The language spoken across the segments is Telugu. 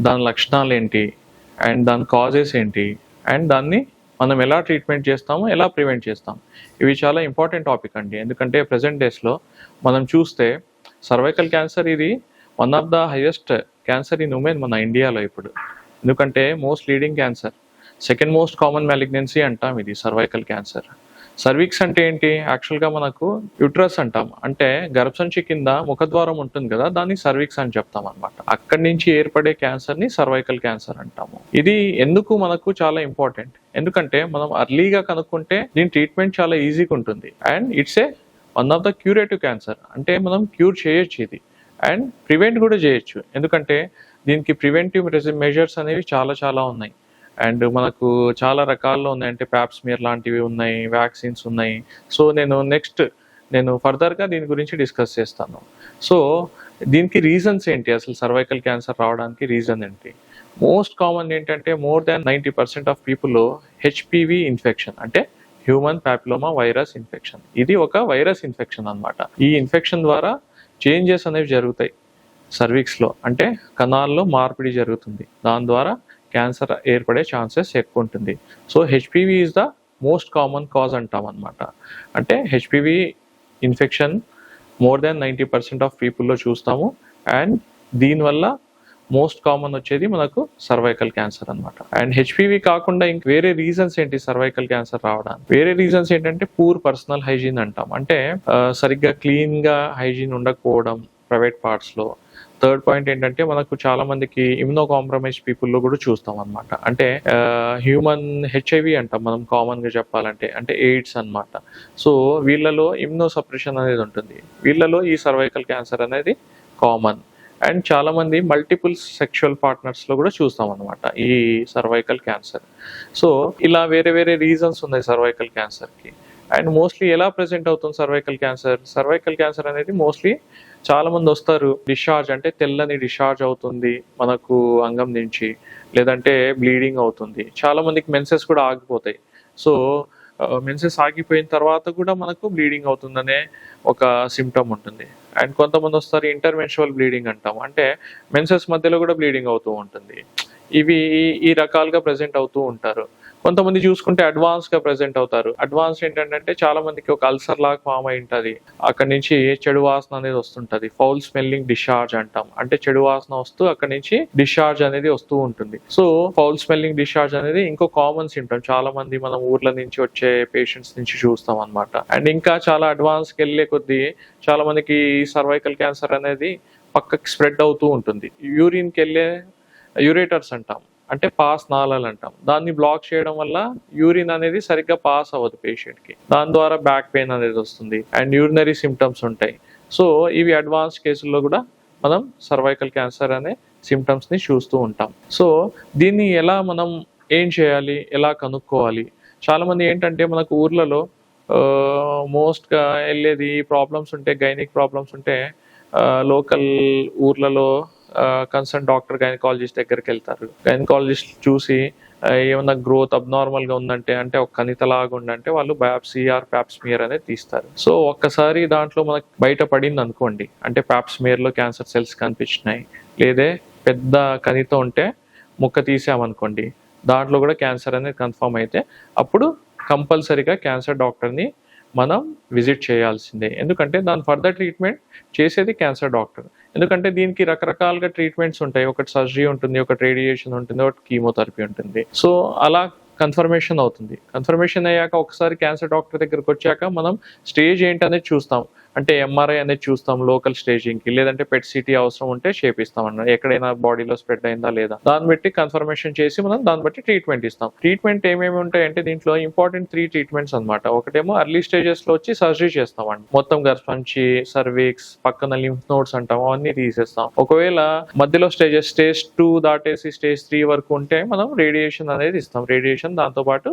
దాని లక్షణాలు ఏంటి అండ్ దాని కాజెస్ ఏంటి? అండ్ దాన్ని మనం ఎలా ట్రీట్మెంట్ చేస్తాము ఎలా ప్రివెంట్ చేస్తాం? ఇవి చాలా ఇంపార్టెంట్ టాపిక్ అండి. ఎందుకంటే ప్రజెంట్ డేస్లో మనం చూస్తే సర్వైకల్ క్యాన్సర్ ఇది one of the highest cancer in women మన ఇండియాలో ఇప్పుడు. ఎందుకంటే most leading cancer. Second most common malignancy అంటాం ఇది సర్వైకల్ క్యాన్సర్. సర్వీక్స్ అంటే ఏంటి? యాక్చువల్గా మనకు యుట్రస్ అంటాం. అంటే గర్భసంచి కింద ముఖద్వారం ఉంటుంది కదా దాన్ని సర్వీక్స్ అని చెప్తాం అనమాట అక్కడి నుంచి ఏర్పడే క్యాన్సర్ని సర్వైకల్ క్యాన్సర్ అంటాము. ఇది ఎందుకు మనకు చాలా ఇంపార్టెంట్? ఎందుకంటే మనం అర్లీగా కనుక్కుంటే దీని ట్రీట్మెంట్ చాలా ఈజీగా ఉంటుంది. And it's a one of the curative cancer. అంటే మనం క్యూర్ చేయొచ్చు ఇది. అండ్ ప్రివెంట్ కూడా చేయొచ్చు. ఎందుకంటే దీనికి ప్రివెంటివ్ మెజర్స్ అనేవి చాలా చాలా ఉన్నాయి. అండ్ మనకు చాలా రకాల్లో ఉన్నాయి. అంటే ప్యాప్స్మియర్ లాంటివి ఉన్నాయి వ్యాక్సిన్స్ ఉన్నాయి. సో నేను నెక్స్ట్ నేను ఫర్దర్గా దీని గురించి డిస్కస్ చేస్తాను. సో దీనికి రీజన్స్ ఏంటి? అసలు సర్వైకల్ క్యాన్సర్ రావడానికి రీజన్ ఏంటి? మోస్ట్ కామన్ ఏంటంటే more than ninety percent of పీపుల్లో HPV infection అంటే హ్యూమన్ ప్యాపిలోమా వైరస్ ఇన్ఫెక్షన్ ఇది ఒక వైరస్ ఇన్ఫెక్షన్ అన్నమాట. ఈ ఇన్ఫెక్షన్ ద్వారా చేంజెస్ అనేవి జరుగుతాయి. సర్వీక్స్లో అంటే కణాల్లో మార్పిడి జరుగుతుంది. దాని ద్వారా క్యాన్సర్ ఏర్పడే ఛాన్సెస్ ఎక్కువ ఉంటుంది. So HPV is the most common cause అంటాం అనమాట అంటే HPV infection more than ninety percent of పీపుల్లో చూస్తాము. అండ్ దీనివల్ల మోస్ట్ కామన్ వచ్చేది మనకు సర్వైకల్ క్యాన్సర్ అన్నమాట. అండ్ హెచ్పివి కాకుండా ఇంక వేరే రీజన్స్ ఏంటి సర్వైకల్ క్యాన్సర్ రావడానికి? వేరే రీజన్స్ ఏంటంటే పూర్ పర్సనల్ హైజీన్ అంటాం. అంటే సరిగ్గా క్లీన్గా హైజీన్ ఉండకపోవడం ప్రైవేట్ పార్ట్స్లో థర్డ్ పాయింట్ ఏంటంటే మనకు చాలా మందికి ఇమ్యూనో కాంప్రమైజ్ పీపుల్లో కూడా చూస్తాం అనమాట అంటే హ్యూమన్ హెచ్ఐవి అంటాం మనం కామన్గా చెప్పాలంటే అంటే ఎయిడ్స్ అన్నమాట. సో వీళ్ళలో ఇమ్యూనో సప్రెషన్ అనేది ఉంటుంది. వీళ్ళలో ఈ సర్వైకల్ క్యాన్సర్ అనేది కామన్. అండ్ చాలా మంది మల్టిపుల్ సెక్షువల్ పార్ట్నర్స్లో కూడా చూస్తాం అనమాట ఈ సర్వైకల్ క్యాన్సర్. సో ఇలా వేరే వేరే రీజన్స్ ఉన్నాయి సర్వైకల్ క్యాన్సర్కి అండ్ మోస్ట్లీ ఎలా ప్రెసెంట్ అవుతుంది సర్వైకల్ క్యాన్సర్? సర్వైకల్ క్యాన్సర్ అనేది మోస్ట్లీ చాలా మంది వస్తారు డిశ్చార్జ్ అంటే తెల్లని డిశ్చార్జ్ అవుతుంది మనకు అంగం నుంచి లేదంటే బ్లీడింగ్ అవుతుంది. చాలా మందికి మెన్సెస్ కూడా ఆగిపోతాయి. సో మెన్సెస్ ఆగిపోయిన తర్వాత కూడా మనకు బ్లీడింగ్ అవుతుందనే ఒక సిమ్టమ్ ఉంటుంది. అండ్ కొంతమంది వస్తారు ఇంటర్మెన్షువల్ బ్లీడింగ్ అంటాం. అంటే మెన్సెస్ మధ్యలో కూడా బ్లీడింగ్ అవుతూ ఉంటుంది. ఇవి ఈ- రకాలుగా ప్రజెంట్ అవుతూ ఉంటారు. కొంతమంది చూసుకుంటే అడ్వాన్స్గా ప్రెసెంట్ అవుతారు. అడ్వాన్స్ ఏంటంటే చాలా మందికి ఒక అల్సర్ లాగా ఫామ్ అయి ఉంటుంది. అక్కడ నుంచి చెడు వాసన అనేది వస్తుంటది. ఫౌల్ స్మెల్లింగ్ డిశ్చార్జ్ అంటాం. అంటే చెడు వాసన వస్తూ అక్కడ నుంచి డిశ్చార్జ్ అనేది వస్తూ ఉంటుంది. సో ఫౌల్ స్మెల్లింగ్ డిశ్చార్జ్ అనేది ఇంకో కామన్ సింటమ్ చాలా మంది మనం ఊర్ల నుంచి వచ్చే పేషెంట్స్ నుంచి చూస్తాం అనమాట అండ్ ఇంకా చాలా అడ్వాన్స్కి వెళ్ళే కొద్దీ చాలా మందికి సర్వైకల్ క్యాన్సర్ అనేది పక్కకి స్ప్రెడ్ అవుతూ ఉంటుంది. యూరిన్కి వెళ్ళే యూరేటర్స్ అంటాం. అంటే పాస్ నాళాలు అంటాం దాన్ని బ్లాక్ చేయడం వల్ల యూరిన్ అనేది సరిగ్గా పాస్ అవ్వదు పేషెంట్కి దాని ద్వారా బ్యాక్ పెయిన్ అనేది వస్తుంది అండ్ యూరినరీ సిమ్టమ్స్ ఉంటాయి. సో ఇవి అడ్వాన్స్ కేసుల్లో కూడా మనం సర్వైకల్ క్యాన్సర్ అనే సిమ్టమ్స్ని చూస్తూ ఉంటాం. సో దీన్ని ఎలా మనం ఏం చేయాలి? ఎలా కనుక్కోవాలి? చాలా మంది ఏంటంటే మనకు ఊర్లలో మోస్ట్గా వెళ్ళేది ప్రాబ్లమ్స్ ఉంటే గైనిక్ ప్రాబ్లమ్స్ ఉంటే లోకల్ ఊర్లలో కన్సర్న్ డాక్టర్ గైనకాలజిస్ట్ దగ్గరికి వెళ్తారు. గైనకాలజిస్ట్ చూసి ఏమన్నా గ్రోత్ అబ్నార్మల్గా ఉందంటే అంటే ఒక కణిత లాగా ఉందంటే వాళ్ళు బయాప్సీ ఆర్ ప్యాప్స్మియర్ అనేది తీస్తారు. సో ఒక్కసారి దాంట్లో మనకు బయట పడింది అనుకోండి అంటే ప్యాప్స్మియర్లో క్యాన్సర్ సెల్స్ కనిపించినాయి లేదే పెద్ద కణిత ఉంటే ముక్క తీసామనుకోండి దాంట్లో కూడా క్యాన్సర్ అనేది కన్ఫర్మ్ అయితే అప్పుడు కంపల్సరీగా క్యాన్సర్ డాక్టర్ని మనం విజిట్ చేయాల్సిందే. ఎందుకంటే దాని ఫర్దర్ ట్రీట్మెంట్ చేసేది క్యాన్సర్ డాక్టర్ ఎందుకంటే దీనికి రకరకాలుగా ట్రీట్మెంట్స్ ఉంటాయి. ఒకటి సర్జరీ ఉంటుంది ఒకటి రేడియేషన్ ఉంటుంది ఒకటి కీమోథెరపీ ఉంటుంది. సో అలా కన్ఫర్మేషన్ అవుతుంది. కన్ఫర్మేషన్ అయ్యాక ఒకసారి క్యాన్సర్ డాక్టర్ దగ్గరకు వచ్చాక మనం స్టేజ్ ఏంటనేది చూస్తాం. అంటే ఎంఆర్ఐ అనేది చూస్తాం లోకల్ స్టేజింగ్కి. లేదంటే పెట్ సిటీ అవసరం ఉంటే చేపిస్తాం అన్న. ఎక్కడైనా బాడీలో స్ప్రెడ్ అయిందా లేదా? దాన్ని బట్టి కన్ఫర్మేషన్ చేసి మనం దాన్ని బట్టి ట్రీట్మెంట్ ఇస్తాం. ట్రీట్మెంట్ ఏమేమి ఉంటాయంటే దీంట్లో ఇంపార్టెంట్ త్రీ ట్రీట్మెంట్స్ అనమాట ఒకటేమో అర్లీ స్టేజెస్లో వచ్చి సర్జరీ చేస్తామండి మొత్తం గర్భంచి సర్వీక్స్ పక్కన లింఫ్ నోడ్స్ అంటాం అవన్నీ తీసేస్తాం. ఒకవేళ మధ్యలో స్టేజెస్ స్టేజ్ టూ దాటేసి స్టేజ్ త్రీ వరకు ఉంటే మనం రేడియేషన్ అనేది ఇస్తాం. రేడియేషన్ దాంతో పాటు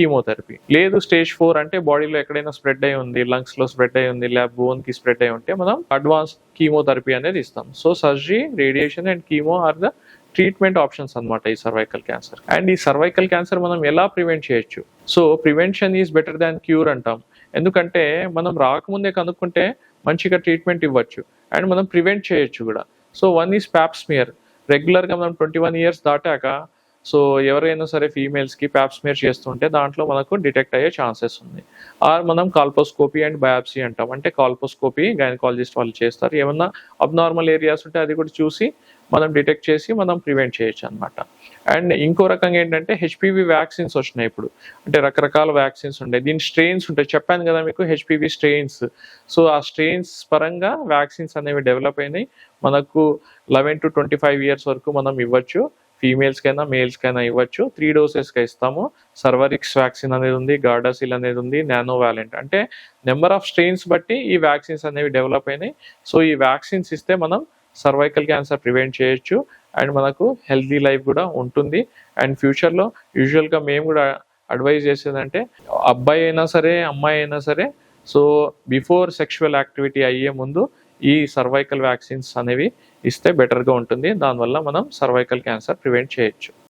కీమోథెరపీ. లేదు స్టేజ్ ఫోర్ అంటే బాడీలో ఎక్కడైనా స్ప్రెడ్ అయి ఉంది లంగ్స్లో స్ప్రెడ్ అయి ఉంది ల్యాబ్ బోన్కి స్ప్రెడ్ అయి ఉంటే మనం అడ్వాన్స్ కీమోథెరపీ అనేది ఇస్తాం. So surgery radiation and chemo are the treatment options అన్నమాట ఈ సర్వైకల్ క్యాన్సర్. అండ్ ఈ సర్వైకల్ క్యాన్సర్ మనం ఎలా ప్రివెంట్ చేయొచ్చు? So prevention is better than cure అంటాం. ఎందుకంటే మనం రాకముందే కనుక్కుంటే మంచిగా ట్రీట్మెంట్ ఇవ్వచ్చు. అండ్ మనం ప్రివెంట్ చేయొచ్చు కూడా. సో వన్ ఈజ్ ప్యాప్స్మియర్ రెగ్యులర్గా మనం ట్వంటీ వన్ ఇయర్స్ దాటాక సో ఎవరైనా సరే ఫీమేల్స్కి ప్యాప్స్మేర్ చేస్తుంటే దాంట్లో మనకు డిటెక్ట్ అయ్యే ఛాన్సెస్ ఉంది. ఆర్ మనం కాల్పోస్కోపీ అండ్ బయాప్సీ అంటాం. అంటే కాల్పోస్కోపీ గైనకాలజిస్ట్ వాళ్ళు చేస్తారు. ఏమన్నా అబ్నార్మల్ ఏరియాస్ ఉంటే అది కూడా చూసి మనం డిటెక్ట్ చేసి మనం ప్రివెంట్ చేయొచ్చు అనమాట అండ్ ఇంకో రకంగా ఏంటంటే హెచ్పివి వ్యాక్సిన్స్ వచ్చినాయి ఇప్పుడు. అంటే రకరకాల వ్యాక్సిన్స్ ఉంటాయి దీని స్ట్రెయిన్స్ ఉంటాయి. చెప్పాను కదా మీకు హెచ్పివి స్ట్రెయిన్స్ సో ఆ స్ట్రెయిన్స్ పరంగా వ్యాక్సిన్స్ అనేవి డెవలప్ అయినాయి. మనకు eleven to twenty five years వరకు మనం ఇవ్వచ్చు. ఫీమేల్స్ కైనా మేల్స్ కైనా ఇవ్వచ్చు. త్రీ డోసెస్గా ఇస్తాము. సర్వరిక్స్ వ్యాక్సిన్ అనేది ఉంది గార్డాసిల్ అనేది ఉంది నానో వ్యాలెంట్. అంటే నెంబర్ ఆఫ్ స్ట్రెయిన్స్ బట్టి ఈ వ్యాక్సిన్స్ అనేవి డెవలప్ అయినాయి. సో ఈ వ్యాక్సిన్స్ ఇస్తే మనం సర్వైకల్ క్యాన్సర్ ప్రివెంట్ చేయొచ్చు. అండ్ మనకు హెల్దీ లైఫ్ కూడా ఉంటుంది. అండ్ ఫ్యూచర్లో యూజువల్గా మేము కూడా అడ్వైజ్ చేసేదంటే అబ్బాయి అయినా సరే అమ్మాయి అయినా సరే. సో బిఫోర్ సెక్షువల్ యాక్టివిటీ అయ్యే ముందు ఈ సర్వైకల్ వ్యాక్సిన్స్ అనేవి ఇస్తే బెటర్గా ఉంటుంది. దానివల్ల మనం సర్వైకల్ క్యాన్సర్ ప్రివెంట్ చేయొచ్చు.